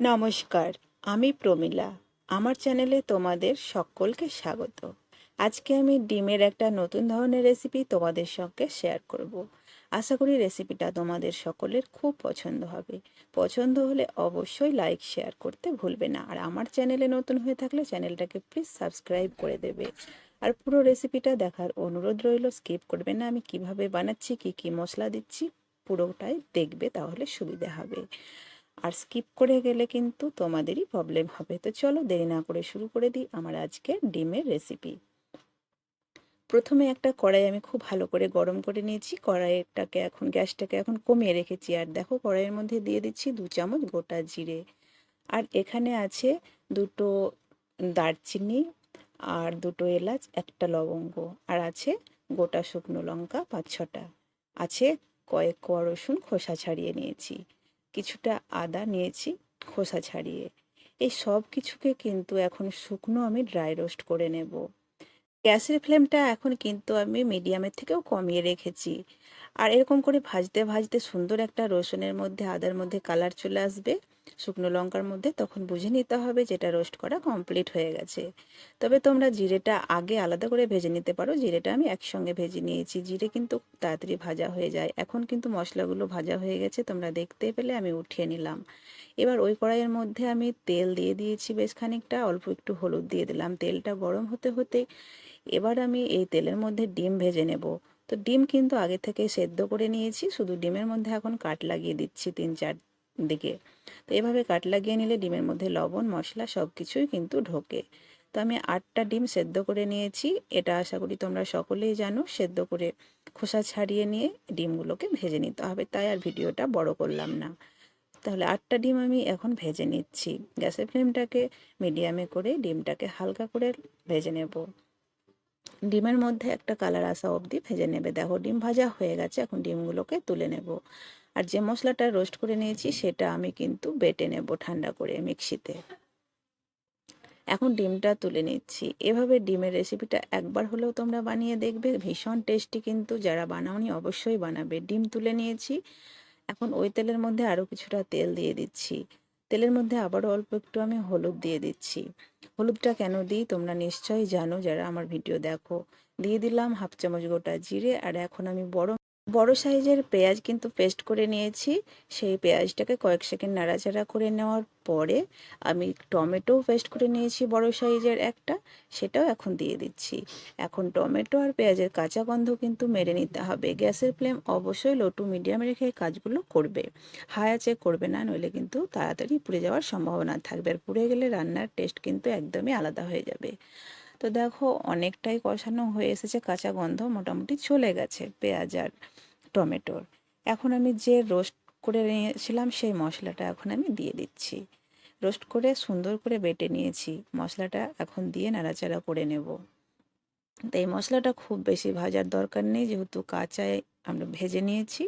নমস্কার, আমি প্রমীলা। আমার চ্যানেলে তোমাদের সকলকে স্বাগত। আজকে আমি ডিমের একটা নতুন ধরনের রেসিপি তোমাদের সঙ্গে শেয়ার করব। আশা করি রেসিপিটা তোমাদের সকলের খুব পছন্দ হবে। পছন্দ হলে অবশ্যই লাইক, শেয়ার করতে ভুলবে না। আর আমার চ্যানেলে নতুন হয়ে থাকলে চ্যানেলটাকে প্লিজ সাবস্ক্রাইব করে দেবে। আর পুরো রেসিপিটা দেখার অনুরোধ রইল, স্কিপ করবে না। আমি কীভাবে বানাচ্ছি, কি কি মশলা দিচ্ছি, পুরোটাই দেখবে, তাহলে সুবিধা হবে। আর স্কিপ করে গেলে কিন্তু তোমাদেরই প্রবলেম হবে। তো চলো দেরি না করে শুরু করে দিই আমার আজকে ডিমের রেসিপি প্রথমে একটা কড়াই আমি খুব ভালো করে গরম করে নিয়েছি। কড়াইটাকে এখন, গ্যাসটাকে এখন কমিয়ে রেখেছি। আর দেখো কড়াইয়ের মধ্যে দিয়ে দিচ্ছি দু চামচ গোটা জিরে। আর এখানে আছে দুটো দারচিনি আর দুটো এলাচ, একটা লবঙ্গ। আর আছে গোটা শুকনো লঙ্কা পাঁচ ছটা। আছে কয়েক কোয়া রসুন খোসা ছাড়িয়ে নিয়েছি। কিছুটা আদা নিয়েছি, খোসা ছাড়িয়ে। এই সব কিছুকে কিন্তু এখন শুকনো আমি ড্রাই রোস্ট করে নেব। গ্যাসের ফ্লেমটা এখন কিন্তু আমি মিডিয়ামের থেকেও কমিয়ে রেখেছি। আর এরকম করে ভাজতে ভাজতে সুন্দর একটা রসুনের মধ্যে, আদার মধ্যে কালার চলে আসবে। শুকনো লঙ্কার মধ্যে তখন বুঝে নিতে হবে যেটা রোস্ট করা কমপ্লিট হয়ে গেছে। তবে তোমরা জিরেটা আগে আলাদা করে ভেজে নিতে পারো। জিরেটা আমি একসঙ্গে ভেজে নিয়েছি। জিরে কিন্তু তাড়াতাড়ি ভাজা হয়ে যায়। এখন কিন্তু মশলাগুলো ভাজা হয়ে গেছে, তোমরা দেখতে পেলে আমি উঠিয়ে নিলাম। এবার ওই কড়াইয়ের মধ্যে আমি তেল দিয়ে দিয়েছি বেশ খানিকটা, অল্প একটু হলুদ দিয়ে দিলাম। তেলটা গরম হতে হতে এবার আমি এই তেলের মধ্যে ডিম ভেজে নেব। তো ডিম কিন্তু আগে থেকে সেদ্ধ করে নিয়েছি। শুধু ডিমের মধ্যে এখন কাট লাগিয়ে দিচ্ছি তিন চার দিকে। তো এভাবে কাট লাগিয়ে নিলে ডিমের মধ্যে লবণ, মশলা সব কিছুই কিন্তু ঢোকে। তো আমি আটটা ডিম সেদ্ধ করে নিয়েছি। এটা আশা করি তোমরা সকলেই জানো, সেদ্ধ করে খোসা ছাড়িয়ে নিয়ে ডিমগুলোকে ভেজে নিতে হবে। তাই আর ভিডিওটা বড় করলাম না। তাহলে আটটা ডিম আমি এখন ভেজে নিচ্ছি। গ্যাসের ফ্লেমটাকে মিডিয়ামে করে ডিমটাকে হালকা করে ভেজে নেব। ডিমের মধ্যে একটা কালার আসা অবধি ভেজে নেবে। দেখো, ডিম ভাজা হয়ে গেছে, এখন ডিমগুলোকে তুলে নেব। আর যে মশলাটা রোস্ট করে নিয়েছি, সেটা আমি কিন্তু বেটে নেব ঠান্ডা করে মিক্সিতে। এখন ডিমটা তুলে নিচ্ছি। এভাবে ডিমের রেসিপিটা একবার হলেও তোমরা বানিয়ে দেখবে। ভীষণ টেস্টি কিন্তু। যারা বানাওনি, অবশ্যই বানাবে। ডিম তুলে নিয়েছি। এখন ওই তেলের মধ্যে আরও কিছুটা তেল দিয়ে দিচ্ছি। তেলের মধ্যে আবারও অল্প একটু আমি হলুদ দিয়ে দিচ্ছি। হলুদটা কেন দিই তোমরা নিশ্চয়ই জানো, যারা আমার ভিডিও দেখো। দিয়ে দিলাম হাফ চামচ গোটা জিরে, আর এখন আমি বড় বড় সাইজের পেঁয়াজ কিন্তু পেস্ট করে নিয়েছি। সেই পেঁয়াজটাকে কয়েক সেকেন্ড নাড়াচাড়া করে নেওয়ার পরে আমি টমেটো পেস্ট করে নিয়েছি বড় সাইজের একটা, সেটাও এখন দিয়ে দিচ্ছি। এখন টমেটো আর পেঁয়াজের কাঁচা গন্ধ কিন্তু মেরে নিতে হবে। গ্যাসের ফ্লেম অবশ্যই লো টু মিডিয়ামে রেখে কাজগুলো করবে। হাই আছে করবে না, নইলে কিন্তু তাড়াতাড়ি পুড়ে যাওয়ার সম্ভাবনা থাকবে। আর পুড়ে গেলে রান্নার টেস্ট কিন্তু একদমই আলাদা হয়ে যাবে। তো দেখো, অনেকটাই কষানো হয়ে এসেছে, কাঁচা গন্ধ মোটামুটি চলে গেছে, পেঁয়াজ আর টমেটোর। এখন আমি যে রোস্ট করে নিয়েছিলাম, সেই মশলাটা এখন আমি দিয়ে দিচ্ছি। রোস্ট করে সুন্দর করে বেটে নিয়েছি, মশলাটা এখন দিয়ে নাড়াচাড়া করে নেব। তো এই মশলাটা খুব বেশি ভাজার দরকার নেই, যেহেতু কাঁচায় আমরা ভেজে নিয়েছি।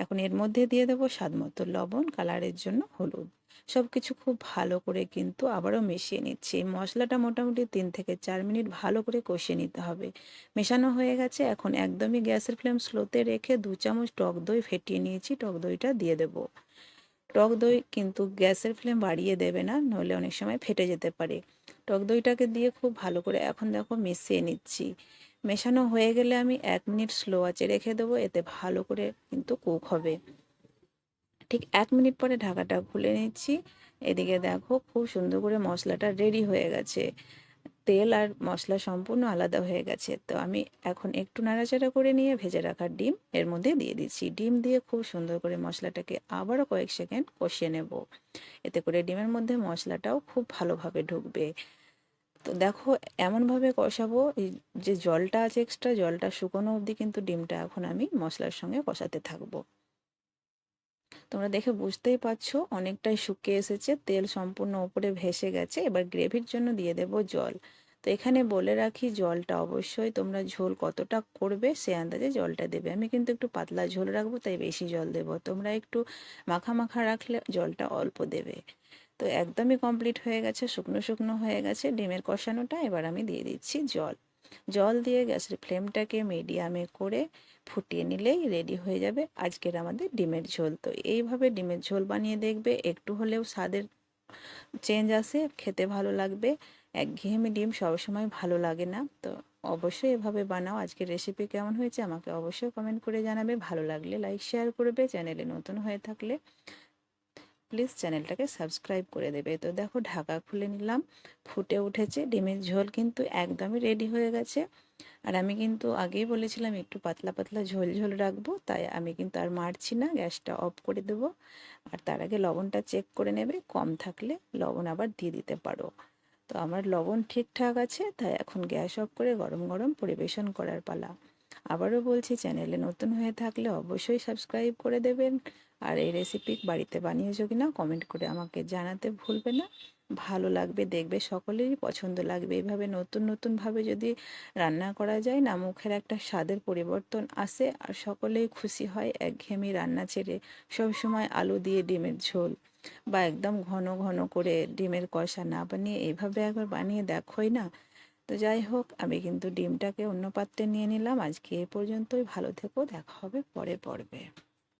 এখন এর মধ্যে দিয়ে দেবো স্বাদ মতো লবণ কালারের জন্য হলুদ। সব কিছু খুব ভালো করে কিন্তু আবারও মিশিয়ে নিচ্ছি। মশলাটা মোটামুটি তিন থেকে চার মিনিট ভালো করে কষিয়ে নিতে হবে। মেশানো হয়ে গেছে, এখন একদমই গ্যাসের ফ্লেম স্লোতে রেখে দু চামচ টক দই ফেটিয়ে নিয়েছি, টক দইটা দিয়ে দেব। টক দই কিন্তু গ্যাসের ফ্লেম বাড়িয়ে দেবে না, নইলে অনেক সময় ফেটে যেতে পারে। টক দইটাকে দিয়ে খুব ভালো করে এখন দেখো মিশিয়ে নিচ্ছি। মেশানো হয়ে গেলে আমি এক মিনিট স্লো আঁচে রেখে দেবো, এতে ভালো করে কিন্তু কুক হবে। ঠিক এক মিনিট পরে ঢাকাটা খুলে নিচ্ছি। এদিকে দেখো খুব সুন্দর করে মশলাটা রেডি হয়ে গেছে। তেল আর মশলা সম্পূর্ণ আলাদা হয়ে গেছে। তো আমি এখন একটু নাড়াচাড়া করে নিয়ে ভেজে রাখা ডিম এর মধ্যে দিয়ে দিচ্ছি। ডিম দিয়ে খুব সুন্দর করে মশলাটাকে আবারও কয়েক সেকেন্ড কষিয়ে নেব। এতে করে ডিমের মধ্যে মশলাটাও খুব ভালোভাবে ঢুকবে। তো দেখো, এমনভাবে কষাবো, এই যে জলটা আছে এক্সট্রা জলটা শুকনো অবধি কিন্তু ডিমটা এখন আমি মশলার সঙ্গে কষাতে থাকব। তোমরা দেখে বুঝতেই পারছ, অনেকটাই শুকিয়ে এসেছে, তেল সম্পূর্ণ ওপরে ভেসে গেছে, এবার গ্রেভির জন্য দিয়ে দেব জল। তো এখানে বলে রাখি, জলটা অবশ্যই তোমরা ঝোল কতটা করবে সে আন্দাজে জলটা দেবে। আমি কিন্তু একটু পাতলা ঝোল রাখব, তাই বেশি জল দেবো। তোমরা একটু মাখা মাখা রাখলে জলটা অল্প দেবে। তো একদমই কমপ্লিট হয়ে গেছে, শুকনো শুকনো হয়ে গেছে। ডিমের কষানোটা এবার আমি দিয়ে দিচ্ছি জল। জল দিয়ে গ্যাসের ফ্লেমটাকে মিডিয়ামে করে ফুটিয়ে নিলেই রেডি হয়ে যাবে আজকের আমাদের ডিমের ঝোল। তো এইভাবে ডিমের ঝোল বানিয়ে দেখবে, একটু হলেও স্বাদের চেঞ্জ আসে, খেতে ভালো লাগবে। একঘেয়েমি ডিম সবসময় ভালো লাগে না। তো অবশ্যই এভাবে বানাও। আজকের রেসিপি কেমন হয়েছে আমাকে অবশ্যই কমেন্ট করে জানাবে। ভালো লাগলে লাইক শেয়ার করবে। চ্যানেলে নতুন হয়ে থাকলে প্লিজ চ্যানেলটাকে সাবস্ক্রাইব করে দেবে। তো দেখো ঢাকা খুলে নিলাম, ফুটে উঠেছে, ডিমের ঝোল কিন্তু একদমই রেডি হয়ে গেছে। আর আমি কিন্তু আগেই বলেছিলাম একটু পাতলা পাতলা ঝোল ঝোল রাখব, তাই আমি কিন্তু আর মারছি না, গ্যাসটা অফ করে দেবো। আর তার আগে লবণটা চেক করে নেবে, কম থাকলে লবণ আবার দিয়ে দিতে পারো। তো আমার লবণ ঠিকঠাক আছে, তাই এখন গ্যাস অফ করে গরম গরম পরিবেশন করার পালা। আবারও বলছি, চ্যানেলে নতুন হয়ে থাকলে অবশ্যই সাবস্ক্রাইব করে দেবেন। আর এই রেসিপি বাড়িতে বানিয়েছো কিনা কমেন্ট করে আমাকে জানাতে ভুলবে না। ভালো লাগবে, দেখবে সকলেরই পছন্দ লাগবে। এইভাবে নতুন নতুনভাবে যদি রান্না করা যায় না, মুখের একটা স্বাদের পরিবর্তন আসে আর সকলেই খুশি হয় একঘেয়েমি রান্না ছেড়ে সবসময় আলু দিয়ে ডিমের ঝোল বা একদম ঘন ঘন করে ডিমের কষা না বানিয়ে এইভাবে একবার বানিয়ে দেখোই না। তো যাই হোক, আমি কিন্তু ডিমটাকে অন্য পাত্রে নিয়ে নিলাম। আজকে এ পর্যন্তই। ভালো থেকো, দেখা হবে পরে পর্বে।